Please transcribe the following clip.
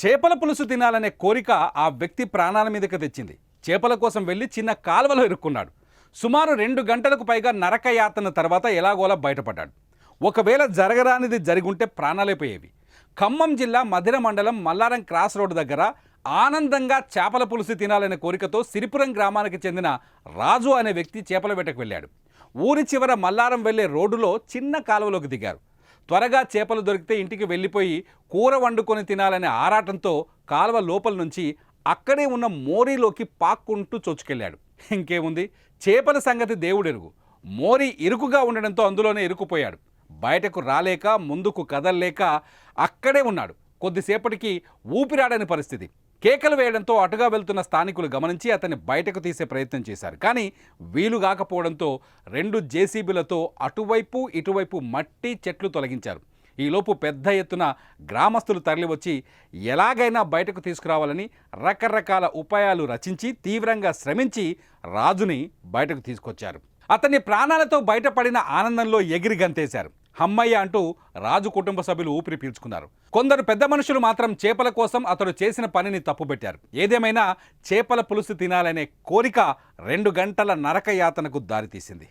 చేపల పులుసు తినాలనే కోరిక ఆ వ్యక్తి ప్రాణాల మీదకి తెచ్చింది. చేపల కోసం వెళ్ళి చిన్న కాలువలో ఇరుక్కున్నాడు. సుమారు రెండు గంటలకు పైగా నరక యాతన తర్వాత ఎలాగోలా బయటపడ్డాడు. ఒకవేళ జరగరానిది జరిగుంటే ప్రాణాలైపోయేవి ఖమ్మం జిల్లా మధిర మండలం మల్లారం క్రాస్ రోడ్డు దగ్గర ఆనందంగా చేపల పులుసు తినాలనే కోరికతో సిరిపురం గ్రామానికి చెందిన రాజు అనే వ్యక్తి చేపల వేటకు వెళ్ళాడు. ఊరి చివర మల్లారం వెళ్ళే రోడ్డులో చిన్న కాలువలోకి దిగారు. త్వరగా చేపలు దొరికితే ఇంటికి వెళ్ళిపోయి కూర వండుకొని తినాలనే ఆరాటంతో కాలువ లోపల నుంచి అక్కడే ఉన్న మోరీలోకి పాక్కుంటూ చొచ్చుకెళ్ళాడు. ఇంకేముంది? చేపల సంగతి దేవుడెరుగు. మోరీ ఇరుకుగా ఉండడంతో అందులోనే ఇరుకుపోయాడు బయటకు రాలేక ముందుకు కదల్లేక అక్కడే ఉన్నాడు. కొద్దిసేపటికి ఊపిరాడని పరిస్థితి. కేకలు వేయడంతో అటుగా వెళ్తున్న స్థానికులు గమనించి అతన్ని బయటకు తీసే ప్రయత్నం చేశారు. కానీ వీలు కాకపోవడంతో రెండు జేసీబీలతో అటువైపు ఇటువైపు మట్టి చెట్లు తొలగించారు. ఈలోపు పెద్ద ఎత్తున గ్రామస్తులు తరలివచ్చి ఎలాగైనా బయటకు తీసుకురావాలని రకరకాల ఉపాయాలు రచించి తీవ్రంగా శ్రమించి రాజుని బయటకు తీసుకొచ్చారు. అతన్ని ప్రాణాలతో బయటపడిన ఆనందంలో ఎగిరి గంతేశారు. హమ్మయ్య అంటూ రాజు కుటుంబ సభ్యులు ఊపిరి పీల్చుకున్నారు. కొందరు పెద్ద మనుషులు మాత్రం చేపల కోసం అతడు చేసిన పనిని తప్పుపెట్టారు ఏదేమైనా చేపల పులుసు తినాలనే కోరిక రెండు గంటల నరక యాతనకు దారితీసింది.